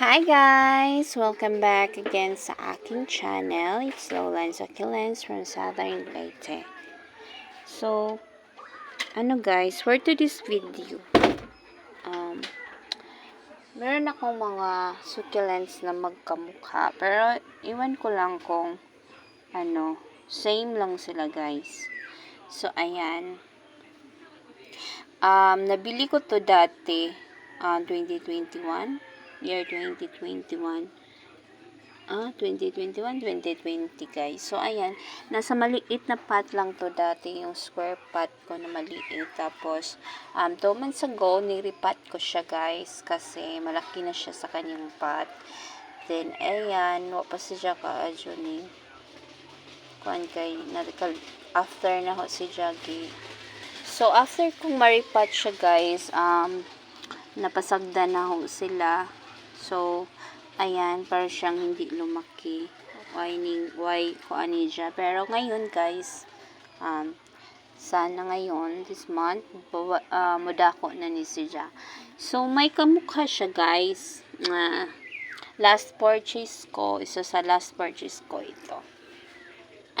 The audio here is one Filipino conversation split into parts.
Hi guys! Welcome back again sa aking channel. It's Lowlands Succulents from Southern Leyte. So, ano guys, for today's video, um, meron akong mga succulents na magkamukha. Pero, iwan ko lang kung, ano, same lang sila guys. So, ayan. Um, nabili ko to dati, uh, 2021 year 2021. Ah, 2021, 2020 guys. So, ayan. Nasa maliit na pot lang to dati. Yung square pot ko na maliit. Tapos, um, 2 months ago, niripat ko siya guys. Kasi, malaki na siya sa kanyang pot. Then, ayan. Wapa siya ka-adyo ni. Kuan kay, narikal, after na ho si Jaggy. So, after kong maripat siya guys, um, napasagda na ho sila. So, ayan, para siyang hindi lumaki. Why, ning, why ko ani siya. Pero ngayon, guys, um, sana ngayon, this month, bawa, uh, mudako na ni siya. So, may kamukha siya, guys. Uh, last purchase ko, isa sa last purchase ko ito.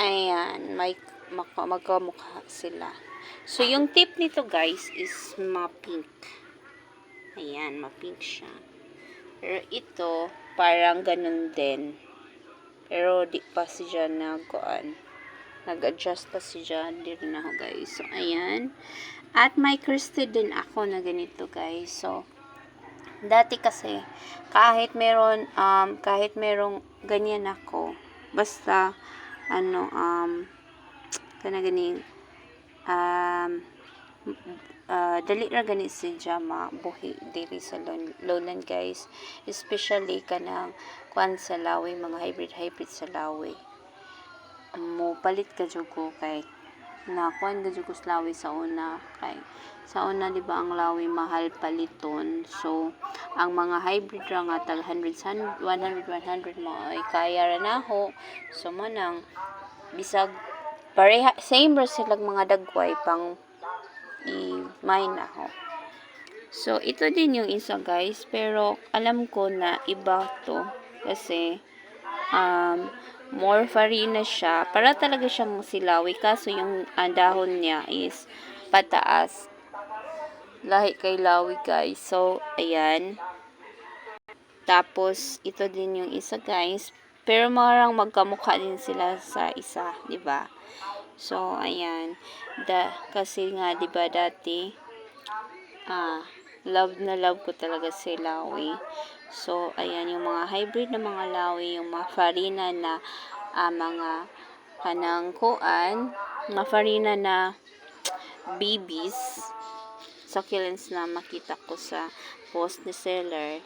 Ayan, may magkamukha sila. So, yung tip nito, guys, is ma-pink. Ayan, ma-pink siya. Pero ito, parang ganun din. Pero di pa siya nagkuan. Nag-adjust pa siya. Di rin ako guys. So, ayan. At may crested din ako na ganito guys. So, dati kasi, kahit meron, um, kahit merong ganyan ako, basta, ano, um, kana ganing, um, uh, dali ra gani si Jama buhi diri sa lowland guys. Especially kanang kwan sa lawi mga hybrid hybrid sa lawi. Mo palit ka ko kay na kwan ka jud ko sa lawi sa una. Kay sa una di ba ang lawi mahal paliton so ang mga hybrid ra nga tag 100 100 100 mo ay kaya ra na ho. So mo nang bisag pareha same ra silang mga dagway pang i-mine ako. So, ito din yung isa guys. Pero, alam ko na iba to. Kasi, um, more farina siya. Para talaga siyang silawi. Kaso, yung uh, dahon niya is pataas. Lahi kay lawi guys. So, ayan. Tapos, ito din yung isa guys. Pero, marang magkamukha din sila sa isa. ba diba? So, ayan. Da, kasi nga, di ba dati, ah, love na love ko talaga si Lawi. So, ayan, yung mga hybrid na mga Lawi, yung mga farina na ah, mga kanang kuan, mga farina na babies, succulents na makita ko sa post ni seller,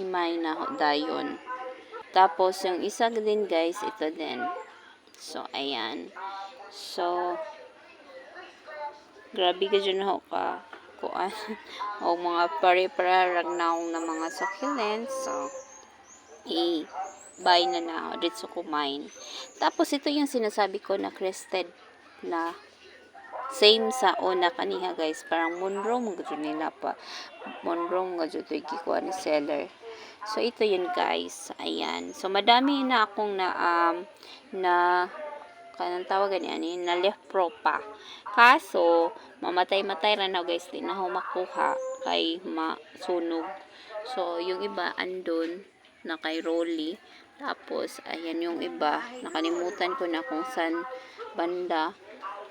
himay na dayon. Tapos, yung isa din guys, ito din. So, ayan. So, grabe ka dyan ako ka kuan. O mga pare-pararag naong na mga succulents. So, i-buy na na ako dito kumain. Tapos, ito yung sinasabi ko na crested na same sa una kaniha guys. Parang monroe mga dyan nila pa. Monroe mga dyan ito ikikuha ni seller. So ito yun guys. Ayan. So madami na akong na um, na kanang tawagan niya ni na left kaso mamatay-matay ra na guys di na makuha kay masunog. So yung iba andun na kay Rolly. Tapos ayan yung iba. Nakalimutan ko na kung san banda.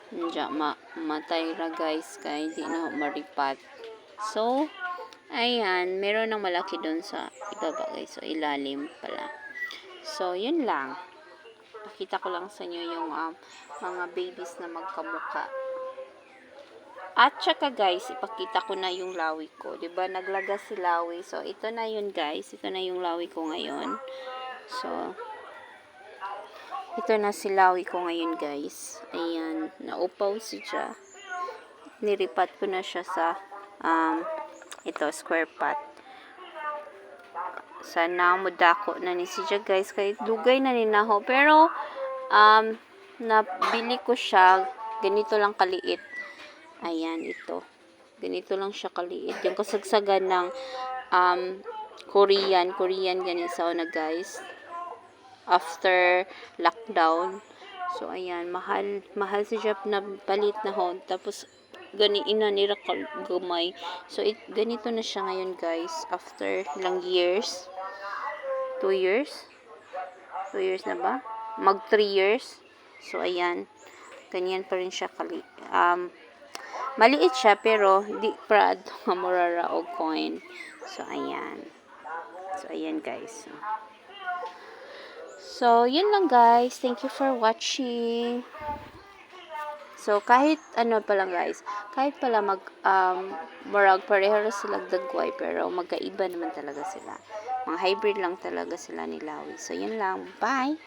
Diya, ma matay ra guys kay di na maripat. So ayan meron ng malaki doon sa ibaba guys so ilalim pala. So yun lang Pakita ko lang sa inyo yung um, mga babies na magkamuka. At saka guys, ipakita ko na yung lawi ko. ba Naglaga si lawi. So, ito na yun guys. Ito na yung lawi ko ngayon. So, ito na si lawi ko ngayon guys. Ayan. Naupaw siya. Niripat ko na siya sa um, ito, square pot sana mo dako na ni siya guys. Kay dugay na ni naho. Pero um nabili ko siya. Ganito lang kaliit. Ayan ito. Ganito lang siya kaliit. Yung kasagsagan ng um Korean, Korean gani sa na guys. After lockdown. So ayan, mahal mahal si Jap na palit na hon. Tapos gani ina nira gamay. So it, ganito na siya ngayon guys after ilang years. 2 years. 2 years na ba? Mag 3 years. So ayan, ganyan pa rin siya kali. Um, maliit siya pero di proud nga murara og coin. So ayan. So ayan guys. So, yun lang guys. Thank you for watching. So, kahit ano pa lang guys, kahit pala mag, um, murag pareho sila dagway, pero magkaiba naman talaga sila. Mga hybrid lang talaga sila ni Lawi. So, yun lang. Bye!